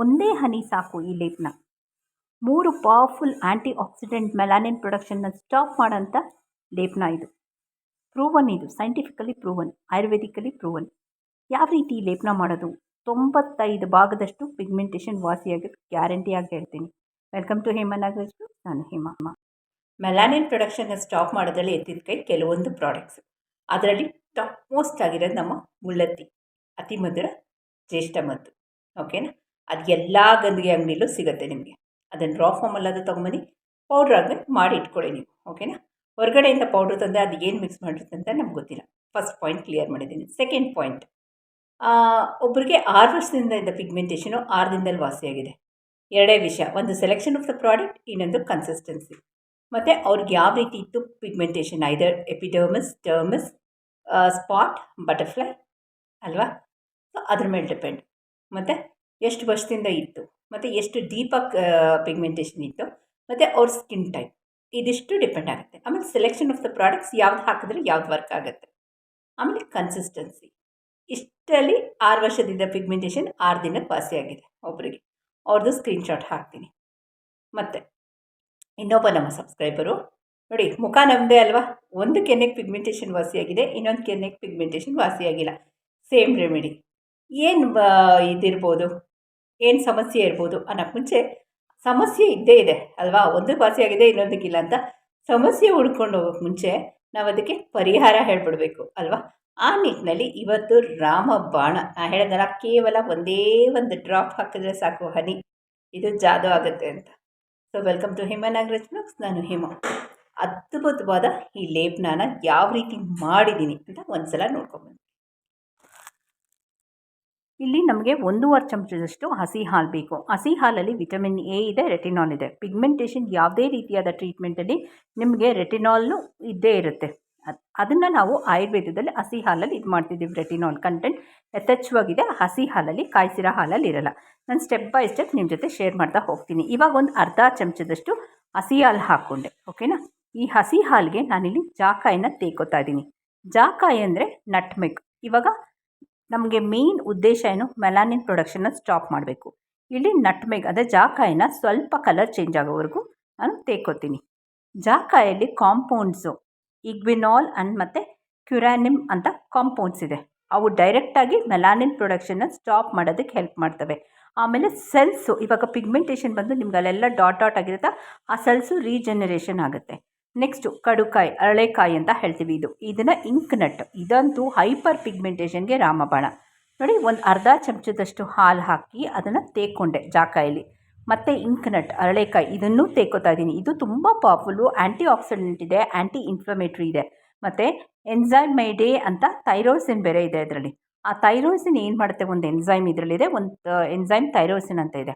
ಒಂದೇ ಹನಿ ಸಾಕು ಈ ಲೇಪನ. ಮೂರು ಪವರ್ಫುಲ್ ಆ್ಯಂಟಿ ಆಕ್ಸಿಡೆಂಟ್ ಮೆಲಾನಿನ್ ಪ್ರೊಡಕ್ಷನ್ನ ಸ್ಟಾಪ್ ಮಾಡೋಂಥ ಲೇಪನ ಇದು. ಪ್ರೂವನ್ ಇದು ಸೈಂಟಿಫಿಕಲಿ ಪ್ರೂವನ್ ಆಯುರ್ವೇದಿಕಲಿ ಪ್ರೂವನ್ ಯಾವ ರೀತಿ ಲೇಪನ ಮಾಡೋದು? ತೊಂಬತ್ತೈದು ಭಾಗದಷ್ಟು ಪಿಗ್ಮೆಂಟೇಷನ್ ವಾಸಿಯಾಗಿ ಗ್ಯಾರಂಟಿ ಆಗಿ ಹೇಳ್ತೀನಿ. ವೆಲ್ಕಮ್ ಟು ಹೇಮ ನಾಗರಾಜ್ ನಾನು ಹೇಮಮ್ಮ ಮೆಲಾನಿನ್ ಪ್ರೊಡಕ್ಷನ್ನ ಸ್ಟಾಪ್ ಮಾಡೋದ್ರಲ್ಲಿ ಎತ್ತಿದ ಕೈ ಕೆಲವೊಂದು ಪ್ರಾಡಕ್ಟ್ಸ್ ಅದರಲ್ಲಿ ಟಾಪ್ ಮೋಸ್ಟ್ ಆಗಿರೋದು ನಮ್ಮ ಮುಳ್ಳತ್ತಿ, ಅತಿ ಮಧುರ, ಜ್ಯೇಷ್ಠ ಮದ್ದು. ಓಕೆನಾ ಅದು ಎಲ್ಲ ಗಂದಿಗೆ ಅಂಗಡಿಲೂ ಸಿಗುತ್ತೆ ನಿಮಗೆ. ಅದನ್ನು ರಾ ಫಾರ್ಮಲ್ಲಾದರೂ ತೊಗೊಂಬನ್ನಿ ಪೌಡ್ರ್ ಆಗಿ ಮಾಡಿ ಇಟ್ಕೊಳ್ಳಿ ನೀವು ಓಕೆನಾ ಹೊರಗಡೆಯಿಂದ ಪೌಡ್ರ್ ತಂದರೆ ಅದು ಏನು ಮಿಕ್ಸ್ ಮಾಡಿರುತ್ತೆ ಅಂತ ನಮ್ಗೆ ಗೊತ್ತಿಲ್ಲ. ಫಸ್ಟ್ ಪಾಯಿಂಟ್ ಕ್ಲಿಯರ್ ಮಾಡಿದ್ದೀನಿ. ಸೆಕೆಂಡ್ ಪಾಯಿಂಟ್ ಒಬ್ಬರಿಗೆ ಆರು ವರ್ಷದಿಂದ ಇದ್ದ ಪಿಗ್ಮೆಂಟೇಷನು ಆರು ದಿನದಲ್ಲಿ ವಾಸಿಯಾಗಿದೆ. ಎರಡೇ ವಿಷಯ, ಒಂದು ಸೆಲೆಕ್ಷನ್ ಆಫ್ ದ ಪ್ರಾಡಕ್ಟ್ ಇನ್ನೊಂದು ಕನ್ಸಿಸ್ಟೆನ್ಸಿ ಮತ್ತು ಅವ್ರಿಗೆ ಯಾವ ರೀತಿ ಇತ್ತು pigmentation either epidermis terms spot butterfly ಅಲ್ವಾ? ಸೊ ಅದ್ರ ಮೇಲೆ ಡಿಪೆಂಡ್ ಮತ್ತು ಎಷ್ಟು ವರ್ಷದಿಂದ ಇತ್ತು, ಮತ್ತು ಎಷ್ಟು ಡೀಪಾಗಿ ಪಿಗ್ಮೆಂಟೇಷನ್ ಇತ್ತು, ಮತ್ತು ಅವ್ರ ಸ್ಕಿನ್ ಟೈಪ್ ಇದಿಷ್ಟು ಡಿಪೆಂಡ್ ಆಗುತ್ತೆ. ಆಮೇಲೆ ಸೆಲೆಕ್ಷನ್ ಆಫ್ ದ ಪ್ರಾಡಕ್ಟ್ಸ್ ಯಾವ್ದು ಹಾಕಿದ್ರೆ ಯಾವ್ದು ವರ್ಕ್ ಆಗುತ್ತೆ. ಆಮೇಲೆ ಕನ್ಸಿಸ್ಟೆನ್ಸಿ ಇಷ್ಟರಲ್ಲಿ ಆರು ವರ್ಷದಿಂದ ಪಿಗ್ಮೆಂಟೇಷನ್ ಆರು ದಿನಕ್ಕೆ ಆಗಿದೆ ಒಬ್ಬರಿಗೆ ಅವ್ರದ್ದು ಸ್ಕ್ರೀನ್ಶಾಟ್ ಹಾಕ್ತೀನಿ. ಮತ್ತು, ಇನ್ನೊಬ್ಬ ನಮ್ಮ ಸಬ್ಸ್ಕ್ರೈಬರು ನೋಡಿ, ಮುಖ ನಮ್ಮದೇ ಅಲ್ವಾ? ಒಂದು ಕೆನ್ನೆಗೆ ಪಿಗ್ಮೆಂಟೇಷನ್ ವಾಸಿಯಾಗಿದೆ ಇನ್ನೊಂದು ಕೆನ್ನೆಗೆ ಪಿಗ್ಮೆಂಟೇಷನ್ ವಾಸಿಯಾಗಿಲ್ಲ ಸೇಮ್ ರೆಮಿಡಿ ಏನು ಇದಿರ್ಬೋದು? ಏನು ಸಮಸ್ಯೆ ಇರ್ಬೋದು ಅನ್ನೋಕ್ಕೆ ಮುಂಚೆ ಸಮಸ್ಯೆ ಇದ್ದೇ ಇದೆ, ಅಲ್ವಾ? ಒಂದು ವಾಸಿಯಾಗಿದೆ ಇನ್ನೊಂದಕ್ಕಿಲ್ಲ ಅಂತ. ಸಮಸ್ಯೆ ಹುಡ್ಕೊಂಡು ಹೋಗೋಕ್ಕೆ ಮುಂಚೆ ನಾವು ಅದಕ್ಕೆ ಪರಿಹಾರ ಹೇಳ್ಬಿಡ್ಬೇಕು, ಅಲ್ವಾ? ಆ ನಿಟ್ಟಿನಲ್ಲಿ ಇವತ್ತು ರಾಮ ಬಾಣ. ನಾ ಹೇಳಿದಲ್ಲ ಕೇವಲ ಒಂದೇ ಒಂದು ಡ್ರಾಪ್ ಹಾಕಿದ್ರೆ ಸಾಕು, ಹನಿ. ಇದು ಜಾದು ಆಗುತ್ತೆ ಅಂತ. So welcome to Hema Nagaraj blogs ನಾನು ಹಿಮ. ಅದ್ಭುತವಾದ ಈ ಲೇಪನಾನ ಯಾವ ರೀತಿ ಮಾಡಿದ್ದೀನಿ ಅಂತ ಒಂದ್ಸಲ ನೋಡ್ಕೊಂಬಂದು ಇಲ್ಲಿ ನಮಗೆ ಒಂದೂವರೆ ಚಮಚದಷ್ಟು ಹಸಿ ಹಾಲು ಬೇಕು. ಹಸಿ ಹಾಲಲ್ಲಿ ವಿಟಮಿನ್ ಎ ಇದೆ, ರೆಟಿನಾಲ್ ಇದೆ. ಪಿಗ್ಮೆಂಟೇಷನ್ ಯಾವುದೇ ರೀತಿಯಾದ ಟ್ರೀಟ್ಮೆಂಟಲ್ಲಿ ನಿಮಗೆ ರೆಟಿನಾಲ್ನು ಇದ್ದೇ ಇರುತ್ತೆ. ಅದು, ಅದನ್ನು ನಾವು ಆಯುರ್ವೇದದಲ್ಲಿ ಹಸಿ ಹಾಲಲ್ಲಿ ಇದು ಮಾಡ್ತಿದ್ದೀವಿ, ರೆಟಿನಾಲ್ ಕಂಟೆಂಟ್. ಯಥೇಚ್ಛವಾಗಿದೆ, ಹಸಿ ಹಾಲಲ್ಲಿ, ಕಾಯಿಸಿರೋ ಹಾಲಲ್ಲಿ ಇರಲ್ಲ. ನಾನು ಸ್ಟೆಪ್ ಬೈ ಸ್ಟೆಪ್ ನಿಮ್ಮ ಜೊತೆ ಶೇರ್ ಮಾಡ್ತಾ ಹೋಗ್ತೀನಿ. ಇವಾಗ ಒಂದು ಅರ್ಧ ಚಮಚದಷ್ಟು ಹಸಿ ಹಾಲು ಹಾಕ್ಕೊಂಡೆ ಓಕೆನಾ ಈ ಹಸಿ ಹಾಲಿಗೆ ನಾನಿಲ್ಲಿ ಜಾಕಾಯಿನ ತೇಕೋತಾ ಇದ್ದೀನಿ. ಜಾಕಾಯಿ ಅಂದರೆ ನಟ್ಮೆಗ್. ಇವಾಗ ನಮಗೆ ಮೇನ್ ಉದ್ದೇಶ ಏನು? ಮೆಲಾನಿನ್ ಪ್ರೊಡಕ್ಷನ್ನ ಸ್ಟಾಪ್ ಮಾಡಬೇಕು. ಇಲ್ಲಿ ನಟ್ಮೆಗ್ ಅದೇ ಜಾಕಾಯಿನ ಸ್ವಲ್ಪ ಕಲರ್ ಚೇಂಜ್ ಆಗೋವರೆಗೂ ನಾನು ತೇಕೋತೀನಿ. ಜಾಕಾಯಲ್ಲಿ ಕಾಂಪೌಂಡ್ಸು ಇಗ್ವಿನಾಲ್ ಅಂಡ್ ಮತ್ತು ಕ್ಯುರಾನಿಮ್ ಅಂತ ಕಾಂಪೌಂಡ್ಸ್ ಇದೆ. ಅವು ಡೈರೆಕ್ಟಾಗಿ ಮೆಲಾನಿನ್ ಪ್ರೊಡಕ್ಷನ್ನ ಸ್ಟಾಪ್ ಮಾಡೋದಕ್ಕೆ ಹೆಲ್ಪ್ ಮಾಡ್ತವೆ. ಆಮೇಲೆ ಸೆಲ್ಸು ಇವಾಗ ಪಿಗ್ಮೆಂಟೇಷನ್ ಬಂದು ನಿಮ್ಗೆ ಅಲ್ಲೆಲ್ಲ ಡಾಟ್ ಡಾಟ್ ಆಗಿರುತ್ತೆ, ಆ ಸೆಲ್ಸು ರೀಜನರೇಷನ್ ಆಗುತ್ತೆ. ನೆಕ್ಸ್ಟು ಕಡುಕಾಯಿ, ಅರಳೆಕಾಯಿ ಅಂತ ಹೇಳ್ತೀವಿ ಇದು. ಇದನ್ನು ಇಂಕ್ ನಟ್ ಇದಂತೂ ಹೈಪರ್ ಪಿಗ್ಮೆಂಟೇಷನ್ಗೆ ರಾಮಬಾಣ. ನೋಡಿ, ಒಂದು ಅರ್ಧ ಚಮಚದಷ್ಟು ಹಾಲು ಹಾಕಿ ಅದನ್ನು ತೇಕೊಂಡೆ ಜಾಕಾಯಲ್ಲಿ. ಮತ್ತು ಇಂಕ್ ನಟ್ ಅರಳೆಕಾಯಿ, ಇದನ್ನು ತೇಕೋತಾ ಇದ್ದೀನಿ. ಇದು ತುಂಬ ಪವರ್ಫುಲ್ಲು ಆ್ಯಂಟಿ ಆಕ್ಸಿಡೆಂಟ್ ಇದೆ ಆ್ಯಂಟಿ ಇನ್ಫ್ಲಮೇಟ್ರಿ ಇದೆ. ಮತ್ತು ಎನ್ಸೈಮೈಡೇ ಅಂತ ಥೈರೋಸಿನ್ ಬೇರೆ ಇದೆ ಇದರಲ್ಲಿ. ಆ ಥೈರೋಸಿನ್ ಏನು ಮಾಡುತ್ತೆ? ಒಂದು ಎನ್ಝೈಮ್ ಇದರಲ್ಲಿದೆ, ಒಂದು ಎನ್ಝೈಮ್ ಥೈರೋಸಿನ್ ಅಂತ ಇದೆ.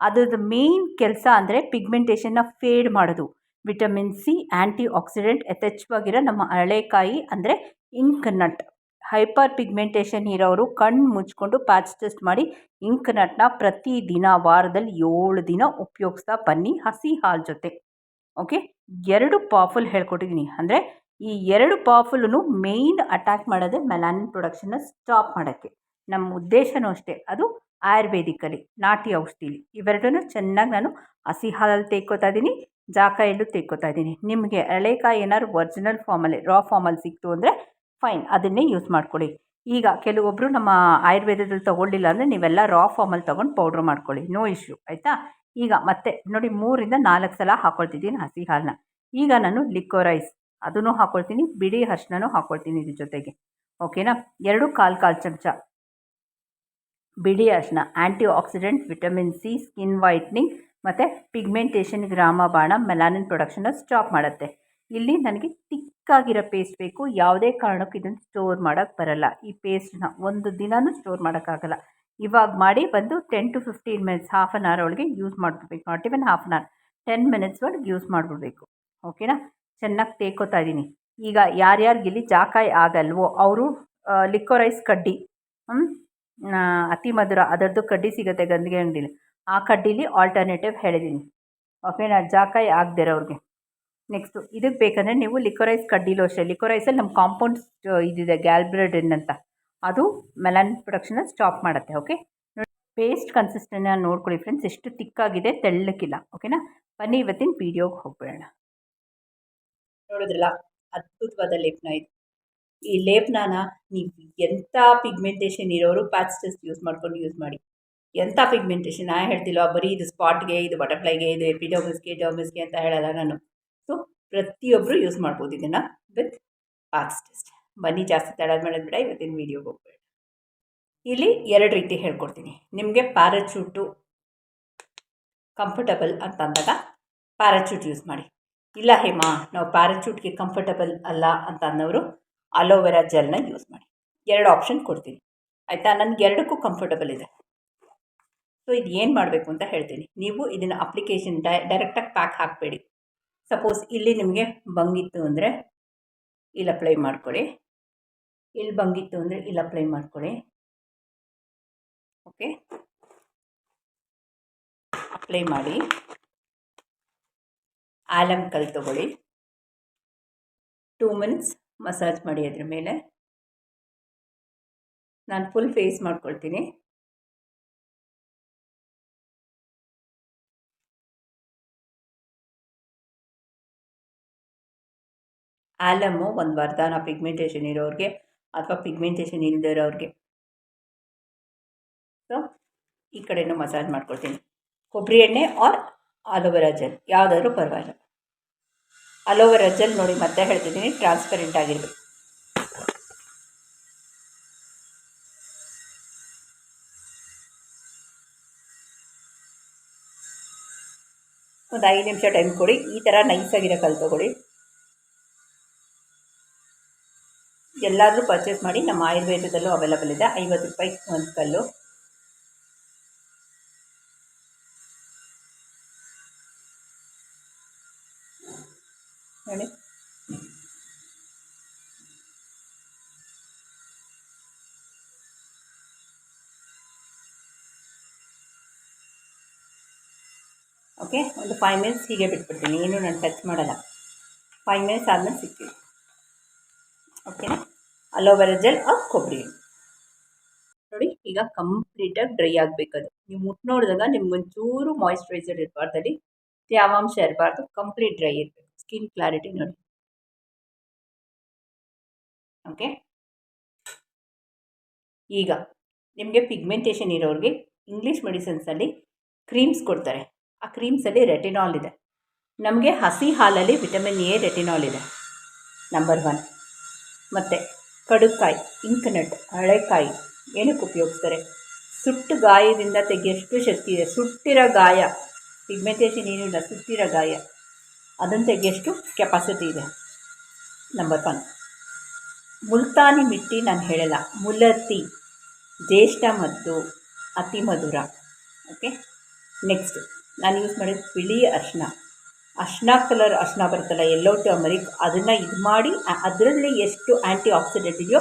ಅದ್ರದ್ದು ಮೇನ್ ಕೆಲಸ ಅಂದರೆ ಪಿಗ್ಮೆಂಟೇಷನ್ನ ಫೇಡ್ ಮಾಡೋದು. ವಿಟಮಿನ್ ಸಿ ಆ್ಯಂಟಿ ಆಕ್ಸಿಡೆಂಟ್ ಯಥೇಚ್ಛವಾಗಿರೋ ನಮ್ಮ ಹಳೇಕಾಯಿ ಅಂದರೆ ಇಂಕ್ ನಟ್ ಹೈಪರ್ ಪಿಗ್ಮೆಂಟೇಷನ್ ಇರೋರು ಕಣ್ಣು ಮುಚ್ಕೊಂಡು ಪ್ಯಾಚ್ ಟೆಸ್ಟ್ ಮಾಡಿ ಇಂಕ್ ನಟ್ನ ಪ್ರತಿದಿನ ವಾರದಲ್ಲಿ ಏಳು ದಿನ ಉಪಯೋಗಿಸ್ತಾ ಬನ್ನಿ ಹಸಿ ಹಾಲು ಜೊತೆ. ಓಕೆ? ಎರಡು ಪವರ್ಫುಲ್ ಹೇಳ್ಕೊಟ್ಟಿದ್ದೀನಿ ಅಂದರೆ ಈ ಎರಡು ಪವರ್ಫುಲ್ಲೂ ಮೇಯ್ನ್ ಅಟ್ಯಾಕ್ ಮಾಡೋದೇ ಮೆಲಾನಿನ್ ಪ್ರೊಡಕ್ಷನ್ನ ಸ್ಟಾಪ್ ಮಾಡೋಕ್ಕೆ. ನಮ್ಮ ಉದ್ದೇಶನೂ ಅಷ್ಟೇ. ಅದು ಆಯುರ್ವೇದಿಕಲಿ ನಾಟಿ ಔಷಧಿಲಿ. ಇವೆರಡನ್ನೂ ಚೆನ್ನಾಗಿ ನಾನು ಹಸಿ ಹಾಲಲ್ಲಿ ತೇಕ್ಕೋತಾ ಇದ್ದೀನಿ ಜಾಕಾಯಲ್ಲೂ ತೆಕ್ಕೋತಾ ಇದ್ದೀನಿ. ನಿಮಗೆ ಎಳೆಕಾಯಿ ಏನಾದ್ರು ಒರಿಜಿನಲ್ ಫಾರ್ಮಲ್ಲಿ ರಾ ಫಾರ್ಮಲ್ಲಿ ಸಿಕ್ತು ಅಂದರೆ ಫೈನ್ ಅದನ್ನೇ ಯೂಸ್ ಮಾಡ್ಕೊಳ್ಳಿ. ಈಗ ಕೆಲವೊಬ್ಬರು ನಮ್ಮ ಆಯುರ್ವೇದದಲ್ಲಿ ತೊಗೊಳ್ಳಿಲ್ಲ ಅಂದರೆ ನೀವೆಲ್ಲ ರಾ ಫಾರ್ಮಲ್ಲಿ ತೊಗೊಂಡು ಪೌಡ್ರ್ ಮಾಡ್ಕೊಳ್ಳಿ. ನೋ ಇಶ್ಯೂ ಆಯಿತಾ? ಈಗ ಮತ್ತೆ ನೋಡಿ ಮೂರಿಂದ ನಾಲ್ಕು ಸಲ ಹಾಕ್ಕೊಳ್ತಿದ್ದೀನಿ ಹಸಿ ಹಾಲನ್ನ. ಈಗ ನಾನು ಲಿಕ್ಕೋರೈಸ್ ಅದನ್ನು ಹಾಕ್ಕೊಳ್ತೀನಿ ಬಿಳಿ ಅರ್ಶಿನೂ ಹಾಕ್ಕೊಳ್ತೀನಿ ಇದ್ರ ಜೊತೆಗೆ. ಓಕೆನಾ ಎರಡು ಕಾಲು ಕಾಲು ಚಮಚ ಬಿಳಿ ಅರಿಶಿನ antioxidant vitamin C skin whitening ಮತ್ತು ಪಿಗ್ಮೆಂಟೇಷನ್ಗೆ ರಾಮಬಾಣ ಮೆಲಾನಿನ್ ಪ್ರೊಡಕ್ಷನ್ನ ಸ್ಟಾಪ್ ಮಾಡುತ್ತೆ. ಇಲ್ಲಿ ನನಗೆ ತಿಕ್ಕಾಗಿರೋ ಪೇಸ್ಟ್ ಬೇಕು. ಯಾವುದೇ ಕಾರಣಕ್ಕೂ ಇದನ್ನು ಸ್ಟೋರ್ ಮಾಡೋಕ್ಕೆ ಬರಲ್ಲ. ಈ ಪೇಸ್ಟ್ನ ಒಂದು ದಿನವೂ ಸ್ಟೋರ್ ಮಾಡೋಕ್ಕಾಗಲ್ಲ ಇವಾಗ ಮಾಡಿ ಬಂದು ten to fifteen minutes half an hour ಒಳಗೆ use ಮಾಡಿಬಿಡ್ಬೇಕು not even half an hour ten minutes ಒಳಗೆ ಯೂಸ್ ಮಾಡಿಬಿಡ್ಬೇಕು ಓಕೆನಾ ಚೆನ್ನಾಗಿ ತೇಕೋತಾ ಇದ್ದೀನಿ ಈಗ ಯಾರ್ಯಾರಿಗೆ ಇಲ್ಲಿ ಜಾಕಾಯಿ ಆಗಲ್ವೋ, ಅವರು ಲಿಕ್ವರೈಸ್ ಕಡ್ಡಿ ಅತಿ ಮಧುರ ಅದರದ್ದು ಕಡ್ಡಿ ಸಿಗುತ್ತೆ ಗಂದಿಗೆ ಅಂಗಡೀಲಿ. ಆ ಕಡ್ಡಿಲಿ ಆಲ್ಟರ್ನೇಟಿವ್ ಹೇಳಿದ್ದೀನಿ ಓಕೆನಾ ಜಾಕಾಯಿ ಆಗದಿರೋರಿಗೆ ನೆಕ್ಸ್ಟು ಇದಕ್ಕೆ ಬೇಕಂದರೆ ನೀವು ಲಿಕೊರೈಸ್ ಕಡ್ಡಿಲೂ ಅಷ್ಟೇ ಲಿಕೊರೈಸಲ್ಲಿ ನಮ್ಮ ಕಾಂಪೌಂಡ್ ಇದಿದೆ ಗ್ಯಾಲ್ಬ್ರೆಡಿನ್ ಅಂತ. ಅದು ಮೆಲಾನ್ ಪ್ರೊಡಕ್ಷನ್ನ ಸ್ಟಾಪ್ ಮಾಡುತ್ತೆ ಓಕೆ ನೋಡಿ ಪೇಸ್ಟ್ ಕನ್ಸಿಸ್ಟೆನ್ನ ನೋಡ್ಕೊಳ್ಳಿ ಫ್ರೆಂಡ್ಸ್ ಎಷ್ಟು ತಿಕ್ಕಾಗಿದೆ ತೆಳ್ಳಕ್ಕಿಲ್ಲ ಓಕೆನಾ ಬನ್ನಿ ಇವತ್ತಿನ ವೀಡಿಯೋಗೆ ಹೋಗ್ಬಿಡೋಣ. ನೋಡಿದ್ರಲ್ಲ, ಅದ್ಭುತವಾದ ಲೇಪನ ಇದು. ಈ ಲೇಪನನ ನೀವು ಎಂಥ ಪಿಗ್ಮೆಂಟೇಷನ್ ಇರೋರು ಪ್ಯಾಚ್ ಟೆಸ್ಟ್ ಯೂಸ್ ಮಾಡ್ಕೊಂಡು ಯೂಸ್ ಮಾಡಿ. ಎಂಥ ಪಿಗ್ಮೆಂಟೇಷನ್ ನಾ ಹೇಳ್ತಿಲ್ವ ಬರೀ ಇದು ಸ್ಪಾಟ್ಗೆ ಇದು ಬಟರ್ಫ್ಲೈಗೆ ಇದು ಎಪಿಡೋಮಿಸ್ಗೆ ಡೋಮಿಸ್ಗೆ ಅಂತ ಹೇಳಲ್ಲ ನಾನು. ಸೊ ಪ್ರತಿಯೊಬ್ಬರು ಯೂಸ್ ಮಾಡ್ಬೋದು ಇದನ್ನು ವಿತ್ ಪಾಕ್ಸ್ ಟೆಸ್ಟ್ ಬನ್ನಿ, ಜಾಸ್ತಿ ತಡ ಮಾಡೋದು ಬಿಡ, ಇವತ್ತಿನ ವೀಡಿಯೋಗೆ ಹೋಗ್ಬೇಡ. ಇಲ್ಲಿ ಎರಡು ರೀತಿ ಹೇಳ್ಕೊಡ್ತೀನಿ. ನಿಮಗೆ ಪ್ಯಾರಾಚೂಟು ಕಂಫರ್ಟಬಲ್ ಅಂತ ಅಂದಾಗ ಪ್ಯಾರಾಚೂಟ್ ಯೂಸ್ ಮಾಡಿ. ಇಲ್ಲ ಹೇಮಾ, ನಾವು ಪ್ಯಾರಾಚೂಟ್ಗೆ ಕಂಫರ್ಟಬಲ್ ಅಲ್ಲ ಅಂತ ಅನ್ನೋರು ಅಲೋವೆರಾ ಜೆಲ್ನ ಯೂಸ್ ಮಾಡಿ. ಎರಡು ಆಪ್ಷನ್ ಕೊಡ್ತೀನಿ. ಆಯಿತಾ? ನನಗೆ ಎರಡಕ್ಕೂ ಕಂಫರ್ಟಬಲ್ ಇದೆ. ಸೊ ಇದು ಏನು ಮಾಡಬೇಕು ಅಂತ ಹೇಳ್ತೀನಿ. ನೀವು ಇದನ್ನು ಅಪ್ಲಿಕೇಶನ್ ಡೈ ಡೈರೆಕ್ಟಾಗಿ ಪ್ಯಾಕ್ ಹಾಕಬೇಡಿ. ಸಪೋಸ್ ಇಲ್ಲಿ ನಿಮಗೆ ಬಂಗಿತ್ತು ಅಂದರೆ ಇಲ್ಲಿ ಅಪ್ಲೈ ಮಾಡ್ಕೊಳ್ಳಿ ಇಲ್ಲಿ ಬಂಗಿತ್ತು ಅಂದರೆ ಇಲ್ಲಿ ಅಪ್ಲೈ ಮಾಡ್ಕೊಳ್ಳಿ ಓಕೆ ಅಪ್ಲೈ ಮಾಡಿ. ಆಲಮ್ ಕಲ್ ತೊಗೊಳ್ಳಿ. ಟೂ ಮಿನಿಟ್ಸ್ ಮಸಾಜ್ ಮಾಡಿ ಅದ್ರ ಮೇಲೆ. ನಾನು ಫುಲ್ ಫೇಸ್ ಮಾಡ್ಕೊಳ್ತೀನಿ. ಆಲಮ್ಮು ಒಂದು ವರದಾನ ಪಿಗ್ಮೆಂಟೇಷನ್ ಇರೋರಿಗೆ ಅಥವಾ ಪಿಗ್ಮೆಂಟೇಷನ್ ಇಲ್ಲದೆ ಇರೋರಿಗೆ. ಸೊ ಈ ಕಡೆನೂ ಮಸಾಜ್ ಮಾಡ್ಕೊಳ್ತೀನಿ. ಕೊಬ್ಬರಿ ಎಣ್ಣೆ ಆರ್ ಅಲೋವೆರಾ ಜೆಲ್, ಯಾವುದಾದ್ರೂ ಪರವಾಗಿಲ್ಲ. ಅಲೋವೆರಾ ಜೆಲ್ ನೋಡಿ ಮತ್ತೆ ಹೇಳ್ತಿದ್ದೀನಿ ಟ್ರಾನ್ಸ್ಪರೆಂಟ್ ಆಗಿರಬೇಕು. ಒಂದು ಐದು ನಿಮಿಷ ಟೈಮ್ ಕೊಡಿ, ಈ ಥರ ನೈಸಾಗಿರೋ ಕಲ್ ತೊಗೊಳ್ಳಿ ಎಲ್ಲಾದರೂ ಪರ್ಚೇಸ್ ಮಾಡಿ ನಮ್ಮ ಆಯುರ್ವೇದದಲ್ಲೂ ಅವೈಲಬಲ್ ಇದೆ. ಐವತ್ತು ರೂಪಾಯಿ ಒಂದು ಕಲ್ಲು. ನೋಡಿ. ಓಕೆ ಒಂದು ಫೈವ್ ಮಿನಿಟ್ಸ್ ಹೀಗೆ ಬಿಟ್ಬಿಡ್ತೀನಿ. ಏನು ನಾನು ಟಚ್ ಮಾಡಲ್ಲ. ಫೈವ್ ಮಿನಿಟ್ಸ್ ಆದಮೇಲೆ ಸಿಗ್ತೀನಿ. ಓಕೆನಾ ಅಲೋವೆರಾ ಜೆಲ್ ಆಫ್ ಕೊಬ್ಬರಿ ನೋಡಿ, ಈಗ ಕಂಪ್ಲೀಟಾಗಿ ಡ್ರೈ ಆಗಬೇಕದು. ನೀವು ಮುಟ್ಟು ನೋಡಿದಾಗ ನಿಮ್ಗೊಂಚೂರು ಮಾಯಿಶ್ಚರೈಸರ್ ಇರಬಾರ್ದಲ್ಲಿ ತ್ಯಾವಾಂಶ ಇರಬಾರ್ದು ಕಂಪ್ಲೀಟ್ ಡ್ರೈ ಇರಬೇಕು. ಸ್ಕಿನ್ ಕ್ಲಾರಿಟಿ ನೋಡಿ. ಓಕೆ ಈಗ ನಿಮಗೆ ಪಿಗ್ಮೆಂಟೇಷನ್ ಇರೋರಿಗೆ ಇಂಗ್ಲೀಷ್ ಮೆಡಿಸಿನ್ಸಲ್ಲಿ ಕ್ರೀಮ್ಸ್ ಕೊಡ್ತಾರೆ. ಆ ಕ್ರೀಮ್ಸಲ್ಲಿ ರೆಟಿನಾಲ್ ಇದೆ. ನಮಗೆ ಹಸಿ ಹಾಲಲ್ಲಿ ವಿಟಮಿನ್ ಎ ರೆಟಿನಾಲ್ ಇದೆ. ನಂಬರ್ ಒನ್ ಮತ್ತು ಕಡುಕಾಯಿ, ಇಂಕನಟ್, ಹಳೆಕಾಯಿ ಏನಕ್ಕೆ ಉಪಯೋಗಿಸ್ತಾರೆ? ಸುಟ್ಟು ಗಾಯದಿಂದ ತೆಗೆಯಷ್ಟು ಶಕ್ತಿ ಇದೆ? ಸುಟ್ಟಿರೋ ಗಾಯ ಪಿಗ್ಮೆಂಟೇಷನ್ ಏನಿಲ್ಲ ಸುಟ್ಟಿರೋ ಗಾಯ. ಅದನ್ನು ತೆಗೆಯಷ್ಟು ಕೆಪಾಸಿಟಿ ಇದೆ. ನಂಬರ್ ಒನ್ ಮುಲ್ತಾನಿ ಮಿಟ್ಟಿ ನಾನು ಹೇಳಲ್ಲ. ಮುಲತಿ ಜ್ಯೇಷ್ಠ ಮತ್ತು ಅತಿ ಮಧುರ. ಓಕೆ ನೆಕ್ಸ್ಟ್ ನಾನು ಯೂಸ್ ಮಾಡಿದ ಬಿಳಿ ಅರ್ಶಿನ. ಅರ್ಶಿನ ಕಲರ್ ಅರ್ಶಿನ ಬರುತ್ತಲ್ಲ ಎಲ್ಲೋ ಟರ್ಮರಿಕ್ ಅದನ್ನು ಇದು ಮಾಡಿ ಅದರಲ್ಲಿ ಎಷ್ಟು ಆ್ಯಂಟಿ ಆಕ್ಸಿಡೆಂಟ್ ಇದೆಯೋ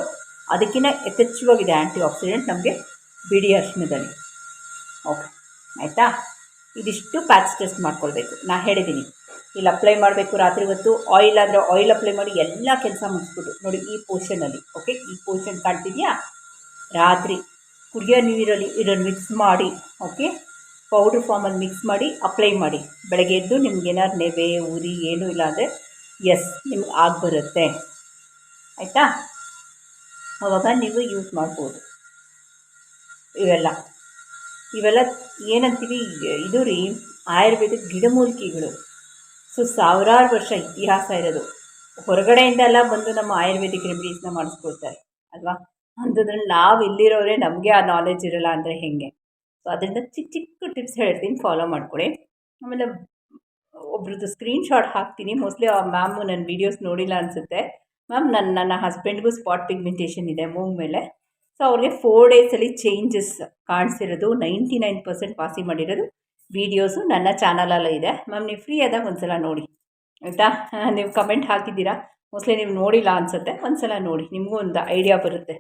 ಅದಕ್ಕಿಂತ ಯಥೇಚ್ಛವಾಗಿದೆ ಆ್ಯಂಟಿ ಆಕ್ಸಿಡೆಂಟ್ ನಮಗೆ ಬಿಡಿ ಅರ್ಶಿನದಲ್ಲಿ ಓಕೆ ಆಯಿತಾ? ಇದಿಷ್ಟು ಪ್ಯಾಚ್ ಟೆಸ್ಟ್ ಮಾಡ್ಕೊಳ್ಬೇಕು. ನಾನು ಹೇಳಿದ್ದೀನಿ ಇಲ್ಲಿ ಅಪ್ಲೈ ಮಾಡಬೇಕು ರಾತ್ರಿ ಹೊತ್ತು. ಆಯಿಲ್ ಆದರೆ ಆಯಿಲ್ ಅಪ್ಲೈ ಮಾಡಿ ಎಲ್ಲ ಕೆಲಸ ಮುಗಿಸ್ಬಿಟ್ಟು ನೋಡಿ ಈ ಪೋರ್ಷನಲ್ಲಿ ಓಕೆ ಈ ಪೋರ್ಷನ್ ಕಾಣ್ತಿದೆಯಾ? ರಾತ್ರಿ ಕುಡಿಯೋ ನೀರಲ್ಲಿ ಇದನ್ನು ಮಿಕ್ಸ್ ಮಾಡಿ ಓಕೆ ಪೌಡ್ರ್ ಫಾರ್ಮಲ್ಲಿ ಮಿಕ್ಸ್ ಮಾಡಿ ಅಪ್ಲೈ ಮಾಡಿ. ಬೆಳಗ್ಗೆ ಎದ್ದು ನಿಮ್ಗೇನಾದ್ರು ನೆವೆ, ಉರಿ ಏನೂ ಇಲ್ಲ ಅಂದರೆ ಎಸ್ ನಿಮ್ಗೆ ಆಗಿ ಬರುತ್ತೆ. ಆಯಿತಾ? ಅವಾಗ ನೀವು ಯೂಸ್ ಮಾಡ್ಬೋದು. ಇವೆಲ್ಲ. ಇವೆಲ್ಲ ಏನಂತೀವಿ, ಇದು ರೀ ಆಯುರ್ವೇದಿಕ್ ಗಿಡಮೂಲಿಕೆಗಳು. ಸೊ, ಸಾವಿರಾರು ವರ್ಷ ಇತಿಹಾಸ ಇರೋದು. ಹೊರಗಡೆಯಿಂದ ಎಲ್ಲ ಬಂದು ನಮ್ಮ ಆಯುರ್ವೇದಿಕ್ ರೆಮಿಡೀಸ್ನ ಮಾಡಿಸ್ಕೊಳ್ತಾರೆ ಅಲ್ವಾ? ಅಂಥದ್ರಲ್ಲಿ ನಾವು ಇಲ್ಲಿರೋರೆ ನಮಗೆ ಆ ನಾಲೆಜ್ ಇರೋಲ್ಲ ಅಂದರೆ ಹೇಗೆ? ಸೊ ಅದರಿಂದ ಚಿಕ್ಕ ಚಿಕ್ಕ ಟಿಪ್ಸ್ ಹೇಳ್ತೀನಿ ಫಾಲೋ ಮಾಡ್ಕೊಳ್ಳಿ ಆಮೇಲೆ ಒಬ್ರದ್ದು ಸ್ಕ್ರೀನ್ ಶಾಟ್ ಹಾಕ್ತೀನಿ. ಮೋಸ್ಟ್ಲಿ ಆ ಮ್ಯಾಮು ನನ್ನ ವೀಡಿಯೋಸ್ ನೋಡಿಲ್ಲ ಅನಿಸುತ್ತೆ. ಮ್ಯಾಮ್ ನನ್ನ ನನ್ನ ಹಸ್ಬೆಂಡ್ಗೂ ಸ್ಪಾಟ್ ಪಿಗ್ಮೆಂಟೇಷನ್ ಇದೆ ಮೂಗ್ ಮೇಲೆ. ಸೊ ಅವ್ರಿಗೆ ಫೋರ್ ಡೇಸಲ್ಲಿ ಚೇಂಜಸ್ ಕಾಣಿಸಿರೋದು ನೈಂಟಿ ನೈನ್ ಪರ್ಸೆಂಟ್ ಪಾಸಿ ಮಾಡಿರೋದು ವೀಡಿಯೋಸು ನನ್ನ ಚಾನಲಲ್ಲೇ ಇದೆ. ಮ್ಯಾಮ್ ನೀವು ಫ್ರೀ ಆದಾಗ ಒಂದು ಸಲ ನೋಡಿ. ಆಯಿತಾ? ನೀವು ಕಮೆಂಟ್ ಹಾಕಿದ್ದೀರಾ? ಮೋಸ್ಟ್ಲಿ ನೀವು ನೋಡಿಲ್ಲ ಅನಿಸುತ್ತೆ. ಒಂದು ಸಲ ನೋಡಿ. ನಿಮಗೂ ಒಂದು ಐಡಿಯಾ ಬರುತ್ತೆ.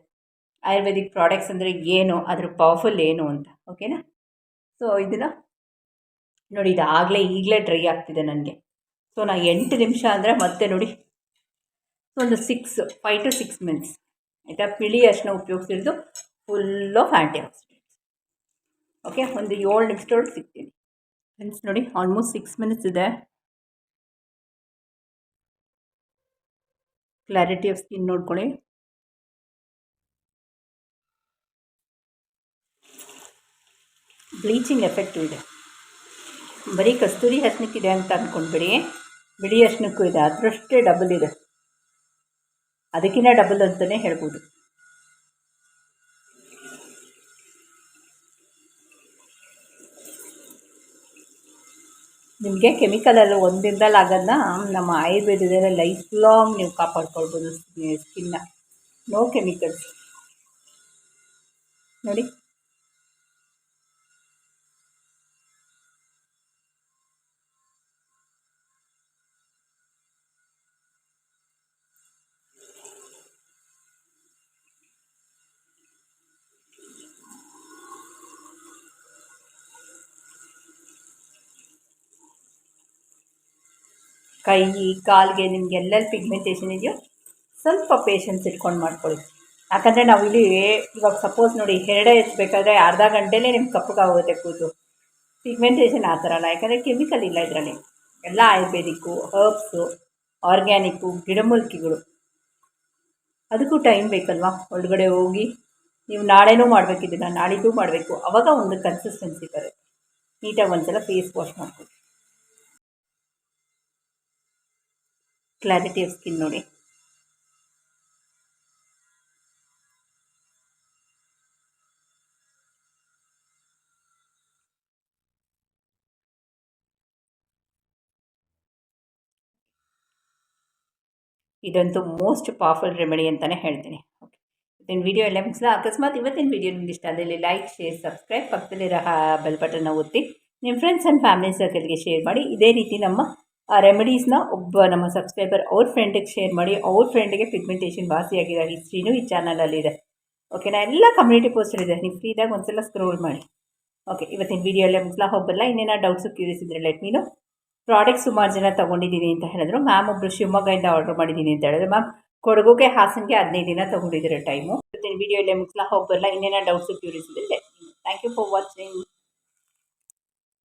ಆಯುರ್ವೇದಿಕ್ ಪ್ರಾಡಕ್ಟ್ಸ್ ಅಂದರೆ ಏನು? ಅದ್ರ ಪವರ್ಫುಲ್ ಏನು ಅಂತ. ಓಕೆನಾ ಸೊ ಇದನ್ನು ನೋಡಿ, ಇದಾಗಲೇ ಈಗಲೇ ಡ್ರೈ ಆಗ್ತಿದೆ ನನಗೆ. ಸೊ ನಾ ಎಂಟು ನಿಮಿಷ ಅಂದರೆ ಮತ್ತೆ ನೋಡಿ ಸೊ ಒಂದು six five to six minutes ಆಯಿತಾ? ಪಿಳಿ ಅಷ್ಟನ್ನ ಉಪಯೋಗಿಸಿರೋದು ಫುಲ್ ಆಫ್ ಓಕೆ ಒಂದು ಏಳು ನಿಮಿಷದೊಳಗೆ ಸಿಗ್ತೀನಿ. ಫ್ರೆಂಡ್ಸ್ ನೋಡಿ ಆಲ್ಮೋಸ್ಟ್ ಸಿಕ್ಸ್ ಮಿನಿಟ್ಸ್ ಇದೆ. ಕ್ಲಾರಿಟಿ ಆಫ್ ಸ್ಕಿನ್ ನೋಡ್ಕೊಳ್ಳಿ. ಬ್ಲೀಚಿಂಗ್ ಎಫೆಕ್ಟು ಇದೆ. ಬರೀ ಕಸ್ತೂರಿ ಹಸ್ನಕ್ಕಿದೆ ಅಂತ ಅಂದ್ಕೊಂಡ್ಬಿಡಿ ಬಿಳಿ ಹಸ್ನಕ್ಕೂ ಇದೆ. ಅದರಷ್ಟೇ ಡಬಲ್ ಇದೆ. ಅದಕ್ಕಿಂತ ಡಬಲ್ ಅಂತಲೇ ಹೇಳ್ಬೋದು. ನಿಮಗೆ ಕೆಮಿಕಲ್ ಕೆಮಿಕಲಲ್ಲಿ ಒಂದಿನದಲ್ಲಿ ಆಗೋದನ್ನ ನಮ್ಮ ಆಯುರ್ವೇದದಲ್ಲಿ ಲೈಫ್ ಲಾಂಗ್ ನೀವು ಕಾಪಾಡ್ಕೊಳ್ಬೋದು ಸ್ಕಿನ್ನ ನೋ. ಕೆಮಿಕಲ್ಸ್ ನೋಡಿ. ಕೈ, ಕಾಲಿಗೆ ನಿಮ್ಗೆ ಎಲ್ಲೆಲ್ಲಿ ಪಿಗ್ಮೆಂಟೇಷನ್ ಇದೆಯೋ ಸ್ವಲ್ಪ ಪೇಷನ್ಸ್ ಇಟ್ಕೊಂಡು ಮಾಡ್ಕೊಳ್ಳಿ. ಯಾಕಂದರೆ ನಾವು ಇಲ್ಲಿ ಇವಾಗ ಸಪೋಸ್ ನೋಡಿ ಎರಡೇ ಎತ್ತಬೇಕಾದ್ರೆ ಅರ್ಧ ಗಂಟೆಲೇ ನಿಮ್ಗೆ ಕಪ್ಪಗಾಗುತ್ತೆ ಕೂದಲು. ಪಿಗ್ಮೆಂಟೇಷನ್ ಆ ಥರ ಅಲ್ಲ, ಯಾಕಂದರೆ ಕೆಮಿಕಲ್ ಇಲ್ಲ ಇದರಲ್ಲಿ. ಎಲ್ಲ ಆಯುರ್ವೇದಿಕ್ಕು ಹರ್ಬ್ಸು ಆರ್ಗ್ಯಾನಿಕ್ಕು ಗಿಡಮೂಲಿಕೆಗಳು. ಅದಕ್ಕೂ ಟೈಮ್ ಬೇಕಲ್ವಾ? ಒಳಗಡೆ ಹೋಗಿ ನೀವು ನಾಳೆನೂ ಮಾಡಬೇಕು ಇದನ್ನು ನಾಳಿದ್ದು ಮಾಡಬೇಕು. ಅವಾಗ ಒಂದು ಕನ್ಸಿಸ್ಟೆನ್ಸಿ ಬರುತ್ತೆ. ನೀಟಾಗಿ ಒಂದ್ಸಲ ಫೇಸ್ ವಾಶ್ ಮಾಡ್ಕೊಳ್ಳಿ. ಕ್ಲಾರಿಟಿ ಆಫ್ ಸ್ಕಿನ್ ನೋಡಿ. ಇದಂತೂ ಮೋಸ್ಟ್ ಪವರ್ಫುಲ್ ರೆಮಿಡಿ ಅಂತಲೇ ಹೇಳ್ತೀನಿ. ಓಕೆ ಇವತ್ತಿನ ವೀಡಿಯೋ ಎಲ್ಲ ಮುಗಿಸ್ಲ? ಅಕಸ್ಮಾತ್ ಇವತ್ತಿನ ವೀಡಿಯೋ ನಿಮ್ಗೆ ಇಷ್ಟ ಅದರಲ್ಲಿ ಲೈಕ್ ಶೇರ್ ಸಬ್ಸ್ಕ್ರೈಬ್ ಪಕ್ಕದಲ್ಲಿರೋ ಬೆಲ್ ಬಟನ್ನ ಒತ್ತಿ. ನಿಮ್ಮ ಫ್ರೆಂಡ್ಸ್ ಆ್ಯಂಡ್ ಫ್ಯಾಮಿಲಿ ಸರ್ಕಲ್ಗೆ ಶೇರ್ ಮಾಡಿ. ಇದೇ ರೀತಿ ನಮ್ಮ ಆ ರೆಮಿಡೀಸ್ನ ಒಬ್ಬ ನಮ್ಮ ಸಬ್ಸ್ಕ್ರೈಬರ್ ಅವ್ರ ಫ್ರೆಂಡಿಗೆ ಶೇರ್ ಮಾಡಿ, ಅವ್ರ ಫ್ರೆಂಡಿಗೆ ಪಿಗ್ಮೆಂಟೇಷನ್ ವಾಸಿಯಾಗಿರೋ ಹಿಸ್ಟ್ರಿನೂ ಈ ಚಾನಲಲ್ಲಿದೆ ಓಕೆನಾ ಎಲ್ಲ ಕಮ್ಯುನಿಟಿ ಪೋಸ್ಟರ್ ಇದೆ, ನೀವು ಫ್ರೀದಾಗ ಒಂದ್ಸಲ ಸ್ಕ್ರೋಲ್ ಮಾಡಿ. ಓಕೆ ಇವತ್ತಿನ ವೀಡಿಯೋ ಎಲ್ಲ ಮುಗಿಸ್ಲಾ ಹೋಗಲ್ಲ ಇನ್ನೇನೋ ಡೌಟ್ಸು ಕ್ಯೂರಿಯಸ್ ಇದ್ದರೆ ಲೆಟ್ ಮೀನು ಪ್ರಾಡಕ್ಟ್ ಸುಮಾರು ಜನ ತೊಗೊಂಡಿದ್ದೀನಿ ಅಂತ ಹೇಳಿದ್ರು. ಮ್ಯಾಮ್ ಒಬ್ಬರು ಶಿವಮೊಗ್ಗದಿಂದ ಆರ್ಡರ್ ಮಾಡಿದ್ದೀನಿ ಅಂತ ಹೇಳಿದ್ರು. ಮ್ಯಾಮ್ ಕೊಡಗುಗೆ ಹಾಸನ್ಗೆ ಹದಿನೈದು ದಿನ ತೊಗೊಂಡಿದ್ದೀರ ಟೈಮು ಇವತ್ತಿನ ವೀಡಿಯೋ ಎಲ್ಲ ಮುಗಿಸ್ಲಾ ಹೋಗಲ್ಲ ಇನ್ನೇನೋ ಡೌಟ್ಸು ಕ್ಯೂರಿಯಸ್ ಇದ್ದರೆ let thank you for watching